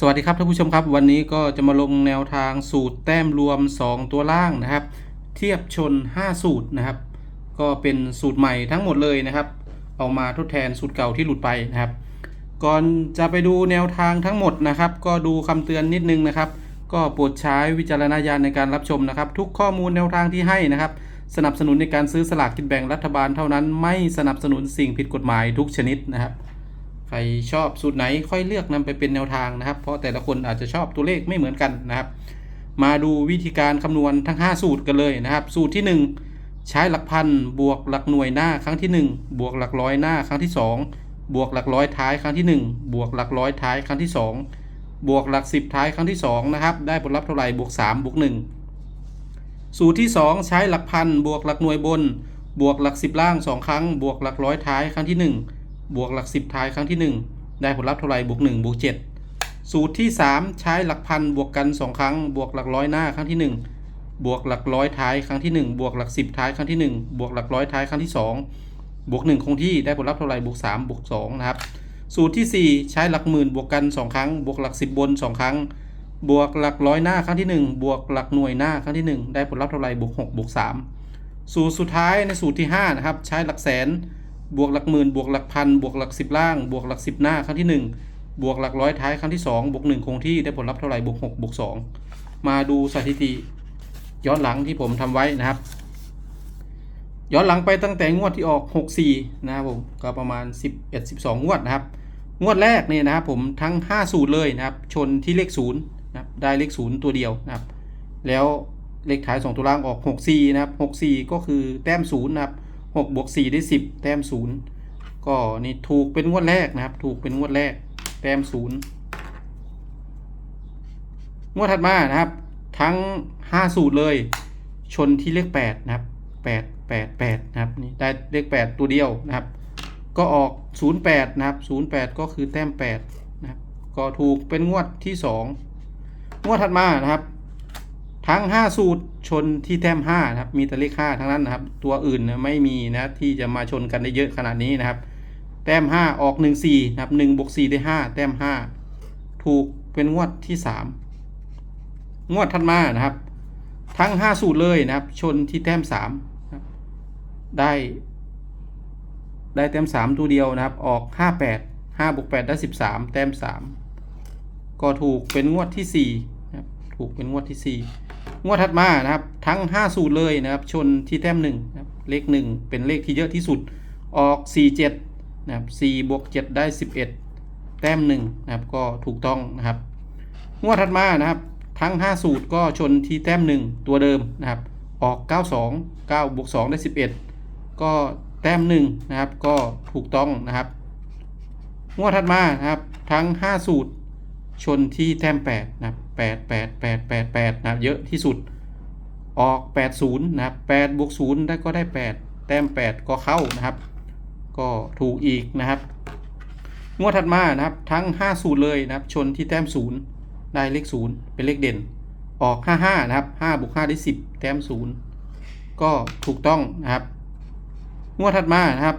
สวัสดีครับท่านผู้ชมครับ วันนี้ก็จะมาลงแนวทางสูตรแต้มรวม 2 ตัวล่างนะครับ เทียบชน 5 สูตรนะครับ ก็เป็นสูตรใหม่ทั้งหมดเลยนะครับ เอามาทดแทนสูตรเก่าที่หลุดไปนะครับ ก่อนจะไปดูแนวทางทั้งหมดนะครับ ก็ดูคำเตือนนิดนึงนะครับ ก็โปรดใช้วิจารณญาณในการรับชมนะครับ ทุกข้อมูลแนวทางที่ให้นะครับ สนับสนุนในการซื้อสลากกินแบ่งรัฐบาลเท่านั้น ไม่สนับสนุนสิ่งผิดกฎหมายทุกชนิดนะครับ ใครชอบสูตรไหนค่อยเลือกนำไปเป็นแนวทางนะครับ เพราะแต่ละคนอาจจะชอบตัวเลขไม่เหมือนกันนะครับ มาดูวิธีการคำนวณทั้ง 5 สูตรกันเลยนะครับ สูตรที่ 1 ใช้หลักพันบวกหลักหน่วยหน้าครั้งที่ 1 บวกหลักร้อยหน้าครั้งที่ 2 บวกหลักร้อยท้ายครั้งที่ 1 บวกหลักร้อยท้ายครั้งที่ 2 บวกหลัก 10 ท้ายครั้งที่2นะครับได้ผลลัพธ์เท่าไหร่บวก3บวก1สูตรที่ 2 ใช้หลักพันบวกหลักหน่วยบน บวกหลัก 10 ล่าง 2 ครั้ง บวกหลักร้อยท้ายครั้งที่ 1 บวกหลัก10ท้ายครั้งที่ 1 ได้ผลลัพธ์เท่าไหร่บวก1บวก7 สูตรที่ 3 ใช้หลักพันบวกกัน 2 ครั้ง บวกหลักร้อยหน้าครั้งที่ 1 บวกหลักร้อยท้ายครั้งที่ 1 บวกหลัก10ท้ายครั้งที่ 1 บวกหลักร้อยท้ายครั้งที่ 2 บวก1คงที่ได้ผลลัพธ์เท่าไหร่บวก3บวก2นะครับสูตรที่ 4 ใช้หลักหมื่นบวกกัน 2 ครั้ง บวกหลัก 10 บน 2 ครั้ง บวกหลักร้อยหน้าครั้งที่ 1 บวกหลักหน่วยหน้าครั้งที่ 1 ได้ผลลัพธ์เท่าไหร่บวก6บวก3สูตรสุดท้ายในสูตรที่5นะครับใช้หลักแสน บวกหลักหมื่นบวกหลักพันบวกหลัก10ล่าง บวกหลัก10หน้าครั้งที่ 1 บวกหลักร้อยท้ายครั้งที่ 2 บวก1คงที่ได้ผลลัพธ์เท่าไหร่บวก6บวก2มาดูสถิติ ย้อนหลังที่ผมทำไว้นะครับ ย้อนหลังไปตั้งแต่งวดที่ออก 64 นะครับผมก็ประมาณ 11 12 งวดนะครับ งวดแรกเนี่ยนะครับผมทั้ง5สูตรเลยนะครับ ชนที่เลข0นะครับได้เลข 0 ตัวเดียวนะครับ แล้วเลขท้าย 2 ตัวล่างออก 64 นะครับ 64 ก็คือแต้ม0นะครับ 6บวก4ได้ 10 แต้ม0ก็นี่ถูกเป็นงวดแรกนะครับ ถูกเป็นงวดแรก แต้ม0งวดถัดมานะครับ ทั้ง 5 สูตรเลย ชนที่เลข 8 นะครับ 8 8 8 นะครับนี่ได้เลข 8 ตัวเดียวนะครับ ก็ออก 08 นะครับ 08 ก็คือแต้ม 8 นะครับ ก็ถูกเป็นงวดที่ 2 งวดถัดมานะครับ ทั้ง 5 สูตรชนที่แต้ม5นะครับ มีแต่เลข5ทั้งนั้นนะครับ ตัวอื่นนะไม่มีนะที่จะมาชนกันได้เยอะขนาดนี้นะครับ แต้ม 5 ออก 1 4นะครับ1บวก4ได้ 5 แต้ม 5 ถูกเป็นงวดที่ 3 งวดถัดมานะครับ ทั้ง 5 สูตรเลยนะครับ ชนที่แต้ม3นะครับได้ ได้แต้ม 3 ตัวเดียวนะครับ ออก 58 5บวก8ได้ 13 แต้ม 3 ก็ถูกเป็นงวดที่4นะครับถูกเป็นงวดที่ 4 งวดถัดมานะครับทั้ง 5 สูตรเลยนะครับชนที่แต้ม1นะครับเลข 1 เป็นเลขที่เยอะที่สุดออก 47นะครับ4บวก7ได้ 11 แต้ม1นะครับก็ถูกต้องนะครับ งวดถัดมานะครับทั้ง 5 สูตรก็ชนที่แต้ม 1 ตัวเดิมนะครับออก 92 9บวก2ได้ 11 ก็แต้ม1นะครับก็ถูกต้องนะครับ งวดถัดมานะครับทั้ง 5 สูตร ชนที่แต้ม8นะครับ8 8 8 8 8นะครับเยอะที่สุด ออก 80นะ8บวก0ได้ก็ได้ 8 แต้ม 8 ก็เข้านะครับ ก็ถูกอีกนะครับงวดถัดมานะครับทั้ง 5 สูตรเลยนะครับ ชนที่แต้ม 0 ได้เลข 0 เป็นเลขเด่น ออก 55 นะครับ5บวก5ได้ 10 แต้ม 0 ก็ถูกต้องนะครับงวดถัดมานะครับ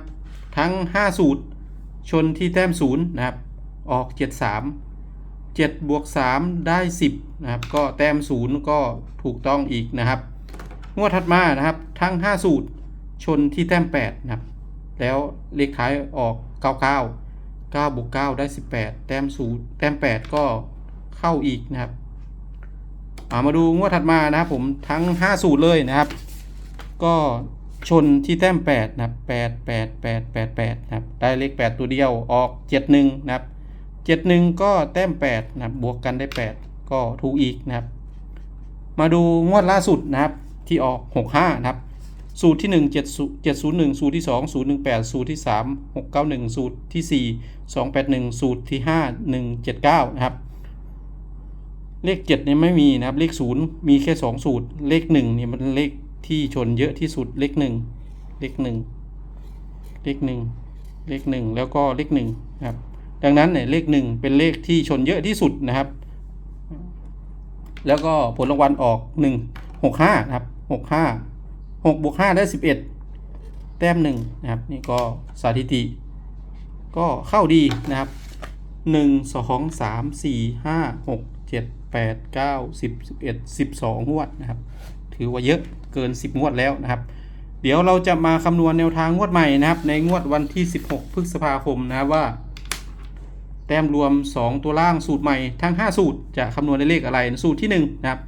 ทั้ง 5 สูตร ชนที่แต้ม 0 นะครับ ออก 73 7บวก3ได้ 10นะครับก็แต้ม0ก็ถูกต้องอีกนะครับงวดถัดมานะครับทั้ง 5 สูตรชนที่แต้ม8นะครับแล้วเลขท้ายออก 99 9บวก9ได้ 18 แต้ม0แต้ม 8 ก็เข้าอีกนะครับามาดูงวดถัดมานะครับผมทั้ง 5 สูตรเลยนะครับ ก็ชนที่แต้ม8นะครับ8 8 8 8 8นะครับได้เลข 8 ตัวเดียวออก 71นะครับ 71 ก็แต้ม8นะครับบวกกันได้ 8 ก็ถูกอีกนะครับ มาดูงวดล่าสุดนะครับที่ออก 65 นะครับ สูตรที่ 1 7 701 สูตรที่ 2 018 สูตรที่ 3 691 สูตรที่ 4 281 สูตรที่ 5 179 นะครับ เลข 7 เนี่ยไม่มีนะครับ เลข 0 มีแค่ 2 สูตร เลข 1 เนี่ยมันเลขที่ชนเยอะที่สุด เลข 1 เลข 1 เลข 1 เลข 1 แล้วก็เลข 1 นะครับ ดังนั้นเนี่ยเลข1เป็นเลขที่ชนเยอะที่สุดนะครับ แล้วก็ผลรางวัลออก1 65นะครับ65 6บวก5ได้11แต้ม1นะครับนี่ก็สถิติ ก็เข้าดีนะครับหนึ่งสองสามสี่ห้าหกเจ็ดแปดเก้าสิบสิบเอ็ดสิบสองงวดนะครับ ถือว่าเยอะเกินสิบงวดแล้วนะครับ เดี๋ยวเราจะมาคำนวณแนวทางงวดใหม่นะครับ ในงวดวันที่16พฤษภาคมนะครับว่า แต้มรวม 2 ตัวล่างสูตรใหม่ทั้ง 5 สูตร จะคำนวณได้เลขอะไร สูตรที่ 1 นะครับ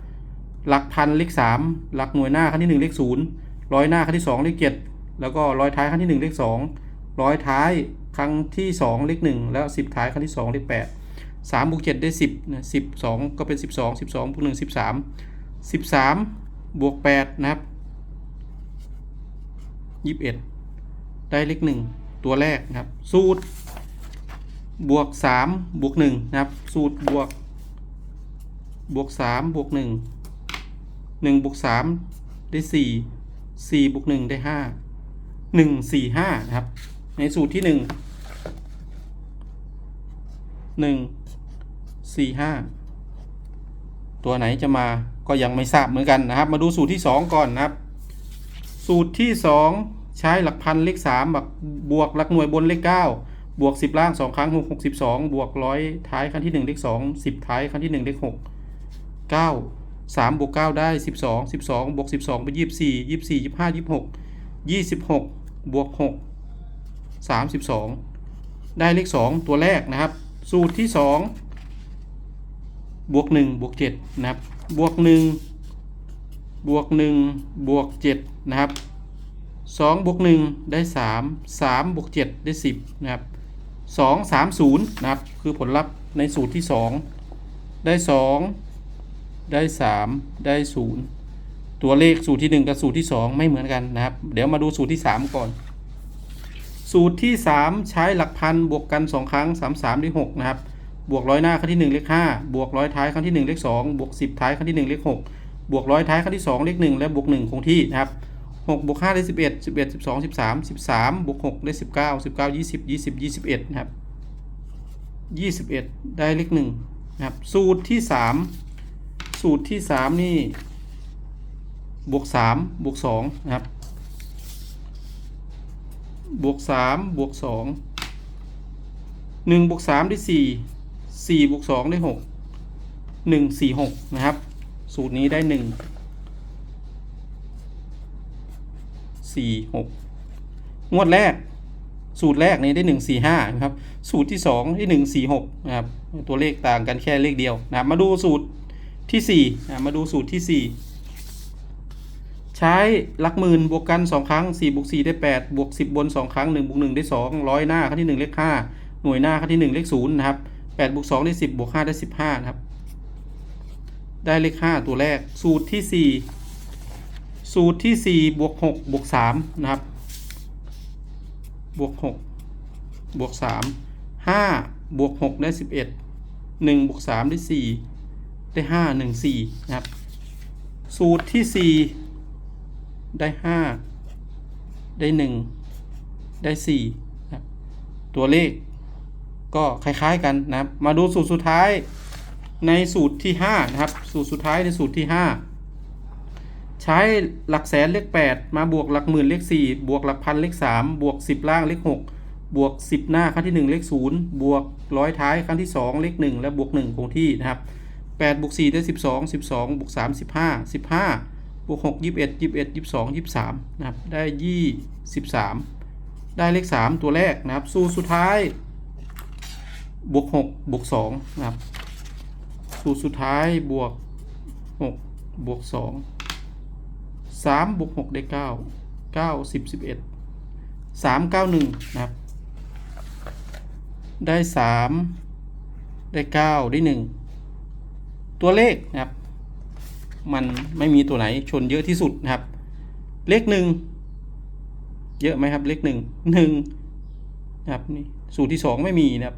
หลักพันเลข3หลักหน่วยหน้าครั้งที่ 1 เลข0ร้อยหน้าครั้งที่ 2 เลข7แล้วก็ร้อยท้ายครั้งที่ 1 เลข2ร้อยท้ายครั้งที่ 2 เลข 1 แล้ว 10 ท้ายครั้งที่ 2 เลข 8 3บวก7ได้ 10นะ12 ก็เป็น 12 12บวก1 13 13 บวก 8 นะครับยี่สิบเอ็ดได้เลขหนึ่งตัวแรกนะครับ สูตร บวกสามบวกหนึ่งนะครับ สูตรบวก บวกสามบวกหนึ่งหนึ่งบวกสามได้สี่สี่บวกหนึ่งได้ห้าหนึ่งสี่ห้านะครับ ในสูตรที่หนึ่งหนึ่งสี่ห้าตัวไหนจะมาก็ยังไม่ทราบเหมือนกันนะครับ มาดูสูตรที่สองก่อนนะครับ สูตรที่2ใช้หลักพันเลข3แบบบวกหลักหน่วยบนเลข9 บวก 10 ล่าง 2 ครั้ง 6 62บวกร้อยท้ายครั้งที่ 1 เลข 2 10 ท้ายครั้งที่ 1 เลข 6 9 3บวก9ได้ 12 12บวก12เป็น24 24 25 26 26บวก6 32 ได้เลข 2 ตัวแรกนะครับ สูตรที่ 2 บวก 1 บวก 7 นะครับ บวก 1 บวกหนึ่งบวกเจ็ดนะครับสองบวกหนึ่งได้สามสามบวกเจ็ดได้สิบนะครับ สองสามศูนย์นะครับ คือผลลัพธ์ในสูตรที่สองได้สองได้สามได้ศูนย์ตัวเลขสูตรที่หนึ่งกับสูตรที่สองไม่เหมือนกันนะครับ เดี๋ยวมาดูสูตรที่สามก่อน สูตรที่สามใช้หลักพันบวกกันสองครั้งสามสามได้หกนะครับ บวกร้อยหน้าครั้งที่หนึ่งเลขห้าบวกร้อยท้ายครั้งที่หนึ่งเลขสองบวกสิบท้ายครั้งที่หนึ่งเลขหกบวกร้อยท้ายครั้งที่2เลข1และบวก1คงที่นะครับ 6บวก5ได้11 11 12 13 13บวก6ได้19 19 20 20 21นะครับ21 ได้เลข1นะครับ สูตรที่ 3 สูตรที่ 3 นี่ บวก 3 บวก2นะครับ บวก 3 บวก 2 1 บวก 3 ได้ 4 4 บวก 2 ได้ 6 1 4 6 นะครับ สูตรนี้ได้ 1 สี่หกงวดแรก สูตรแรกนี้ได้หนึ่งสี่ห้านะครับ สูตรที่สองได้หนึ่งสี่หกนะครับ ตัวเลขต่างกันแค่เลขเดียวนะครับ มาดูสูตรที่สี่นะมาดูสูตรที่สี่ใช้หลักหมื่นบวกกันสองครั้งสี่บวกสี่ได้แปดบวกสิบบนสองครั้งหนึ่งบวกหนึ่งได้สองร้อยหน้าครั้งที่หนึ่งเลขห้าหน่วยหน้าครั้งที่หนึ่งเลขศูนย์นะครับแปดบวกสองได้สิบบวกห้าได้สิบห้านะครับ ได้เลขห้าตัวแรก สูตรที่สี่ สูตรที่สี่บวกหกบวกสามนะครับ บวกหกบวกสามห้าบวกหกได้สิบเอ็ดหนึ่งบวกสามได้สี่ได้ห้าหนึ่งสี่นะครับ สูตรที่สี่ได้ห้าได้หนึ่งได้สี่นะครับ ตัวเลขก็คล้ายๆกันนะครับ มาดูสูตรสุดท้ายในสูตรที่ 5 นะครับ สูตรสุดท้ายในสูตรที่ 5 ใช้หลักแสนเลข 8 มาบวกหลักหมื่นเลข 4 บวกหลักพันเลข 3 บวก 10 ล่างเลข 6 บวก 10 หน้าครั้งที่ 1 เลข 0 บวกร้อยท้ายครั้งที่ 2 เลข 1 และบวก 1 คงที่นะครับ8บวก4ได้ 12 12บวก3 15 15บวก6 21 21 22 23นะครับได้23 ได้เลข 3 ตัวแรกนะครับ สูตรสุดท้ายบวก6บวก2นะครับ สูตรสุดท้ายบวกหกบวกส องสามบวกหกได้เก้าเก้าสิบสิบเอ็ดสามเก้าหนึ่งนะครับ ได้สามได้เก้าได้หนึ่งตัวเลขนะครับ มันไม่มีตัวไหนชนเยอะที่สุดนะครับ เลขหนึ่งเยอะไหมครับ เลขหนึ่งหนึ่งนะครับนี่สูตรที่สองไม่มีนะครับ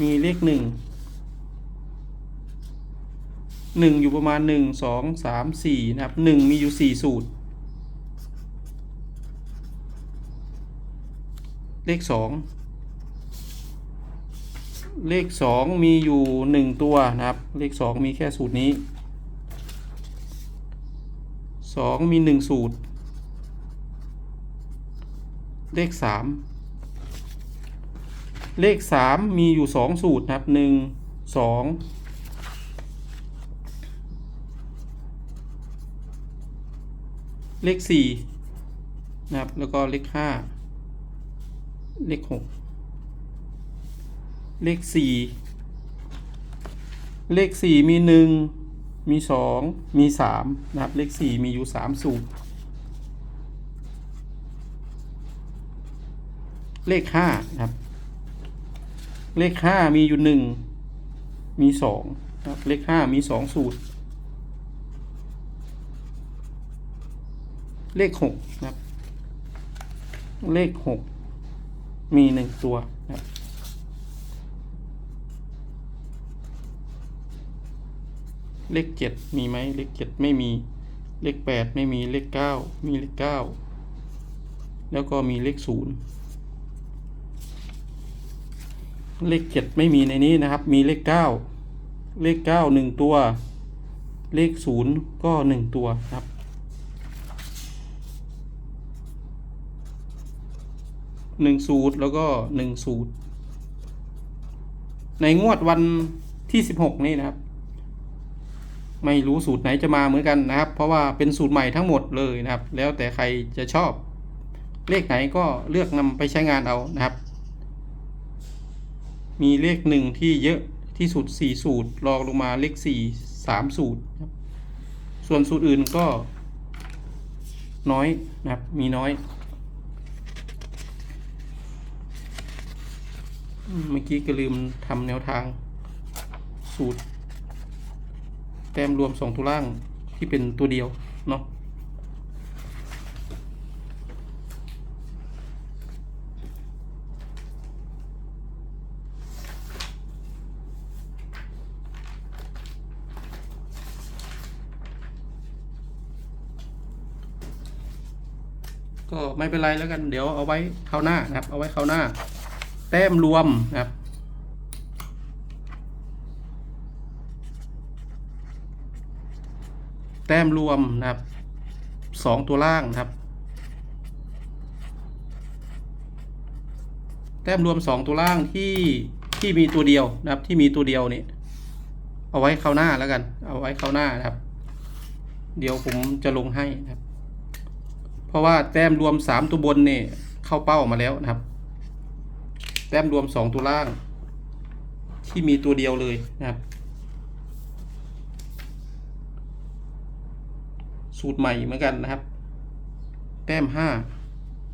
มีเลขห 1 อยู่ประมาณ 1 2 3 4 นะครับ 1 มีอยู่ 4 สูตร เลข 2 เลข 2 มีอยู่ 1 ตัวนะครับ เลข 2 มีแค่สูตรนี้ 2 มี 1 สูตร เลข 3 เลข 3 มีอยู่ 2 สูตรนะครับ 1 2 เลขสี่นะครับ แล้วก็เลขห้าเลขหกเลขสี่เลขสี่มีหนึ่งมีสองมีสามนะครับ เลขสี่มีอยู่สามสูตร เลขห้านะครับ เลขห้ามีอยู่หนึ่งมีสองนะครับ เลขห้ามีสองสูตร เลขหกนะครับ เลขหกมีหนึ่งตัวนะครับเลขเจ็ดมีไหมเลขเจ็ดไม่มี เลขแปดไม่มีเลขเก้ามีเลขเก้าแล้วก็มีเลขศูนย์เลขเจ็ดไม่มีในนี้นะครับ มีเลขเก้าเลขเก้าหนึ่งตัว เลขศูนย์ก็หนึ่งตัวครับ หนึ่งสูตรแล้วก็หนึ่งสูตร ในงวดวันที่สิบหกนี่นะครับ ไม่รู้สูตรไหนจะมาเหมือนกันนะครับ เพราะว่าเป็นสูตรใหม่ทั้งหมดเลยนะครับ แล้วแต่ใครจะชอบ เลขไหนก็เลือกนำไปใช้งานเอานะครับ มีเลขหนึ่งที่เยอะที่สุดสี่สูตรรองลงมาเลขสี่สามสูตรครับ ส่วนสูตรอื่นก็น้อยนะครับ มีน้อยอืม เมื่อกี้ก็ลืมทำแนวทางสูตร แต้มรวมสองตัวล่างที่เป็นตัวเดียว เนาะก็ไม่เป็นไรแล้วกัน เดี๋ยวเอาไว้คราวหน้านะครับ เอาไว้คราวหน้า แต้มรวมนะครับ แต้มรวมนะครับสองตัวล่างนะครับ แต้มรวมสองตัวล่างที่ที่มีตัวเดียวนะครับ ที่มีตัวเดียวนี่เอาไว้คราวหน้าแล้วกัน เอาไว้คราวหน้านะครับ เดี๋ยวผมจะลงให้นะครับ เพราะว่าแต้มรวมสามตัวบนเนี่ยเข้าเป้ามาแล้วนะครับ แต้มรวม 2 ตัวล่าง ที่มีตัวเดียวเลยนะครับ สูตรใหม่เหมือนกันนะครับ แต้ม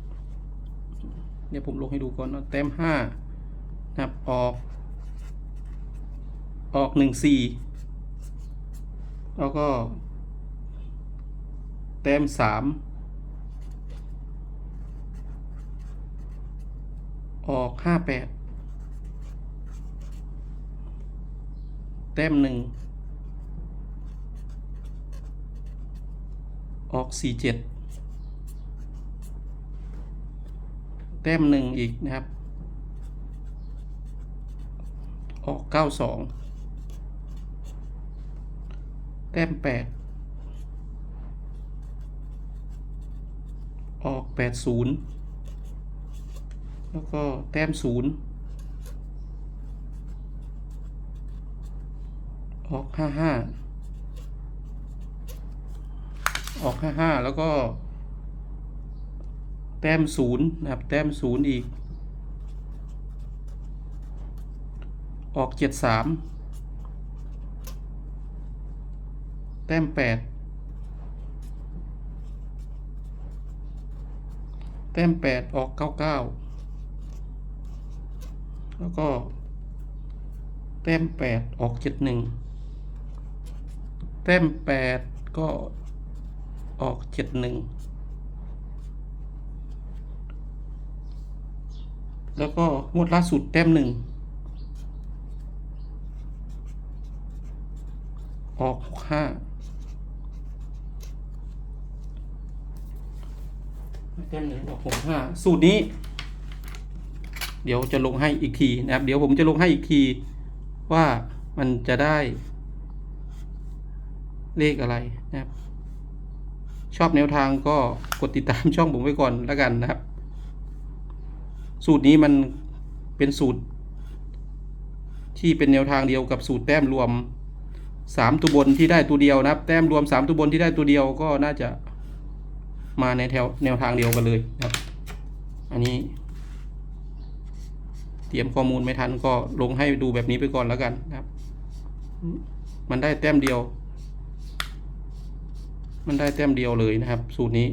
5 เดี๋ยวผมลงให้ดูก่อนนะแต้ม 5 นะครับออก ออก 1 4 แล้วก็ แต้ม 3 ออกห้าแปดแต้มหนึ่งออกสี่เจ็ดแต้มหนึ่งอีกนะครับ ออกเก้าสองแต้มแปดออกแปดศูนย์ แล้วก็แต้มศูนย์ออกห้าห้าออกห้าห้าแล้วก็ แต้มศูนย์นะครับ แต้มศูนย์อีก ออกเจ็ดสามแต้มแปดแต้มแปดออกเก้าเก้า แล้วก็ แต้มแปดออกเจ็ดหนึ่งแต้มแปดก็ออกเจ็ดหนึ่งแล้วก็งวดล่าสุดแต้มหนึ่งออกหกห้าแต้มหนึ่งออกหกห้าสูตรนี้ เดี๋ยวจะลงให้อีกทีนะครับ เดี๋ยวผมจะลงให้อีกทีว่ามันจะได้ เลขอะไรนะครับ ชอบแนวทางก็กดติดตามช่องผมไว้ก่อนแล้วกันนะครับ สูตรนี้มันเป็นสูตร ที่เป็นแนวทางเดียวกับสูตรแต้มรวมสามตัวบนที่ได้ตัวเดียวนะครับ แต้มรวมสามตัวบนที่ได้ตัวเดียวก็น่าจะมาในแถวแนวทางเดียวกันเลยนะครับ อันนี้ เตรียมข้อมูลไม่ทันก็ลงให้ดูแบบนี้ไปก่อนแล้วกันนะครับ มันได้แต้มเดียว มันได้แต้มเดียวเลยนะครับ สูตรนี้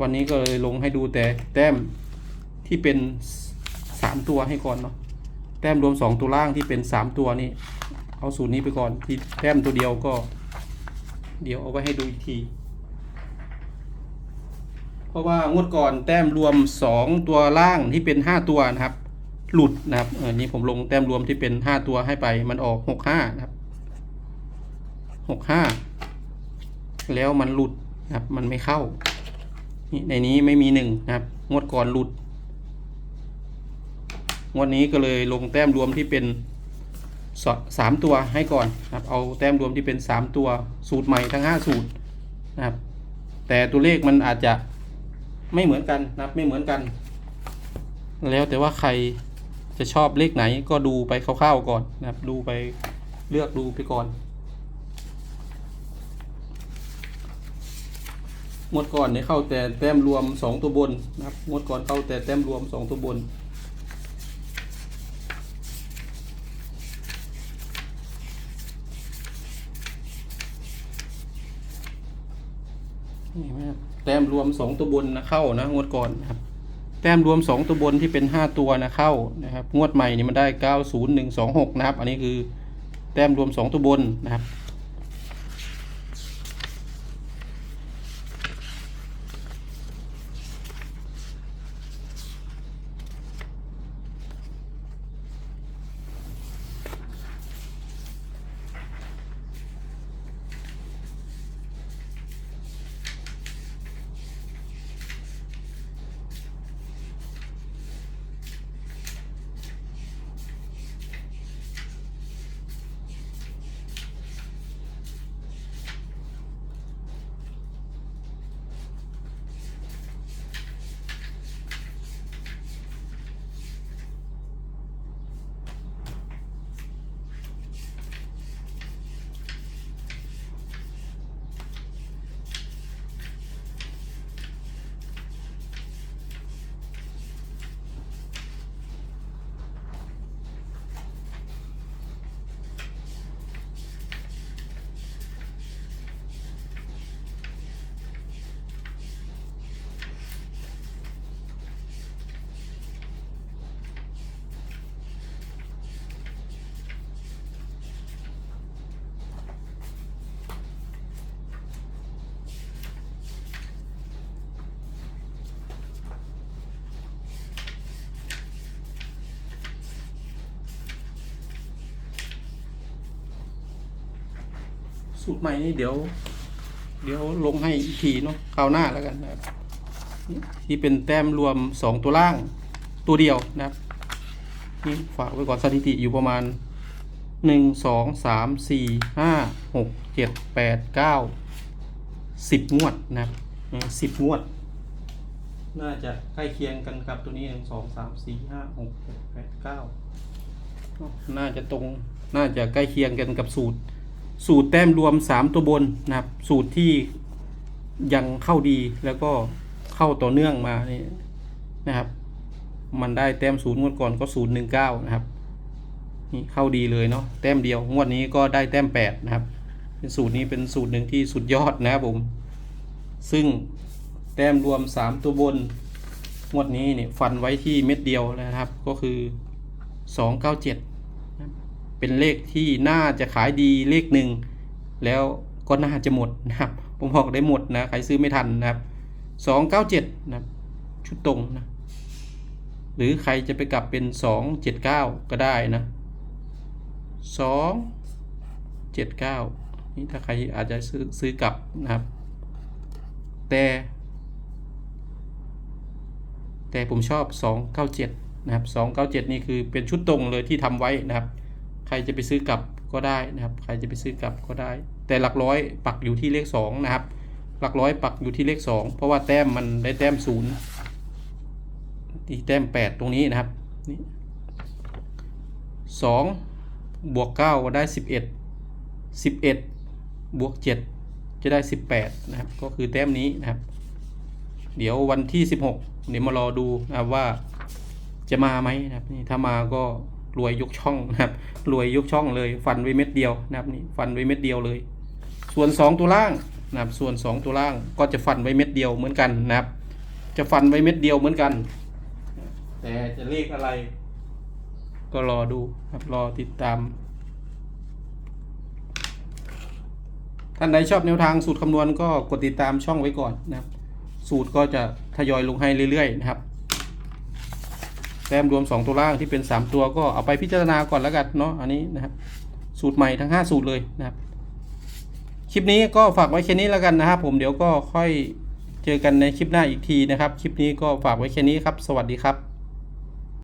วันนี้ก็เลยลงให้ดูแต่แต้มที่เป็นสามตัวให้ก่อนเนาะแต้มรวมสองตัวล่างที่เป็นสามตัวนี่เอาสูตรนี้ไปก่อนที่แต้มตัวเดียวก็ เดี๋ยวเอาไว้ให้ดูอีกที เพราะว่างวดก่อนแต้มรวมสองตัวล่างที่เป็นห้าตัวนะครับ หลุดนะครับออนี้ผมลงแต้มรวมที่เป็นห้าตัวให้ไปมันออกหกห้านะครับหกห้าแล้วมันหลุดนะครับ มันไม่เข้านี่ในนี้ไม่มีหนึ่งนะครับ งวดก่อนหลุด งวดนี้ก็เลยลงแต้มรวมที่เป็นสสามตัวให้ก่อนนะครับ เอาแต้มรวมที่เป็นสามตัวสูตรใหม่ทั้งห้าสูตรนะครับ แต่ตัวเลขมันอาจจะ ไม่เหมือนกันนับไม่เหมือนกัน แล้วแต่ว่าใครจะชอบเลขไหนก็ดูไปคร่าวๆก่อนนะครับ ดูไปเลือกดูไปก่อนงวดก่อนเนี่ยเข้าแต่แต้มรวมสองตัวบนนะครับงวดก่อนเข้าแต่แต้มรวมสองตัวบนไหมครับ แต้มรวมสองตัวบนนะเข้านะงวดก่อนนะครับ แต้มรวมสองตัวบนที่เป็นห้าตัวนะเข้านะครับ งวดใหม่นี่มันได้เก้าศูนย์หนึ่งสองหกนะครับ อันนี้คือแต้มรวมสองตัวบนนะครับ สูตรใหม่นี่เดี๋ยว เดี๋ยวลงให้อีกทีเนาะคราวหน้าแล้วกันนะครับที่เป็นแต้มรวมสองตัวล่างตัวเดียวนะครับนี่ฝากไว้ก่อนสถิติอยู่ประมาณหนึ่งสองสามสี่ห้าหกเจ็ดแปดเก้าสิบงวดนะครับสิบงวด น่าจะใกล้เคียงกันกับตัวนี้หนึ่งสองสามสี่ห้าหกเจ็ดแปดเก้าน่าจะตรงน่าจะใกล้เคียงกันกับสูตร สูตรแต้มรวมสามตัวบนนะครับ สูตรที่ยังเข้าดีแล้วก็เข้าต่อเนื่องมานี่นะครับ มันได้แต้มศูนย์งวดก่อนก็ศูนย์หนึ่งเก้านะครับนี่เข้าดีเลยเนาะแต้มเดียวงวดนี้ก็ได้แต้มแปดนะครับ เป็นสูตรนี้เป็นสูตรหนึ่งที่สุดยอดนะครับผม ซึ่งแต้มรวมสามตัวบน งวดนี้เนี่ยฟันไว้ที่เม็ดเดียวนะครับ ก็คือสอง เป็นเลขที่น่าจะขายดีเลขหนึ่งแล้วก็น่าจะหมดนะครับ ผมบอกได้หมดนะ ใครซื้อไม่ทันนะครับสองเก้าเจ็ดนะชุดตรงนะหรือใครจะไปกลับเป็นสองเจ็ดเก้าก็ได้นะสองเจ็ดเก้านี่ถ้าใครอาจจะซื้อซื้อกลับนะครับ แต่ แต่ผมชอบสองเก้าเจ็ดนะครับสองเก้าเจ็ดนี่คือเป็นชุดตรงเลยที่ทำไว้นะครับ รจะไปซื้อกลับก็ได้นะครับ ใครจะไปซื้อกลับก็ได้ แต่หลักร้อยปักอยู่ที่เลขสองนะครับ หลักร้อยปักอยู่ที่เลขสองเพราะว่าแต้มมันได้แต้มศูนย์ที่แต้มแปดตรงนี้นะครับนี่สองบวกเก้าก็ได้สิบเอ็ดสิบเอ็ดบวกเจ็ดจะได้สิบแปดนะครับ ก็คือแต้มนี้นะครับ เดี๋ยววันที่สิบหกเดี๋ยวมารอดูนะครับว่าจะมาไหมนะครับนี่ถ้ามาก็ รวยยกช่องนะครับรวยยกช่องเลยฟันไว้เม็ดเดียวนะครับนี่ฟันไว้เม็ดเดียวเลย ส่วนสองตัวล่างนะครับส่วนสองตัวล่างก็จะฟันไว้เม็ดเดียวเหมือนกันนะครับ จะฟันไว้เม็ดเดียวเหมือนกัน แต่จะเลขอะไร ก็รอดูครับรอติดตาม ท่านใดชอบแนวทางสูตรคำนวณก็กดติดตามช่องไว้ก่อนนะครับ สูตรก็จะทยอยลงให้เรื่อยๆนะครับ ต้มรวม 2 ตัวล่างที่เป็น 3 ตัวก็เอาไปพิจารณาก่อนแล้วกันเนาะอันนี้นะครับสูตรใหม่ทั้ง 5 สูตรเลยนะครับ คลิปนี้ก็ฝากไว้แค่นี้แล้วกันนะครับ ผมเดี๋ยวก็ค่อยเจอกันในคลิปหน้าอีกทีนะครับ คลิปนี้ก็ฝากไว้แค่นี้ครับ สวัสดีครับ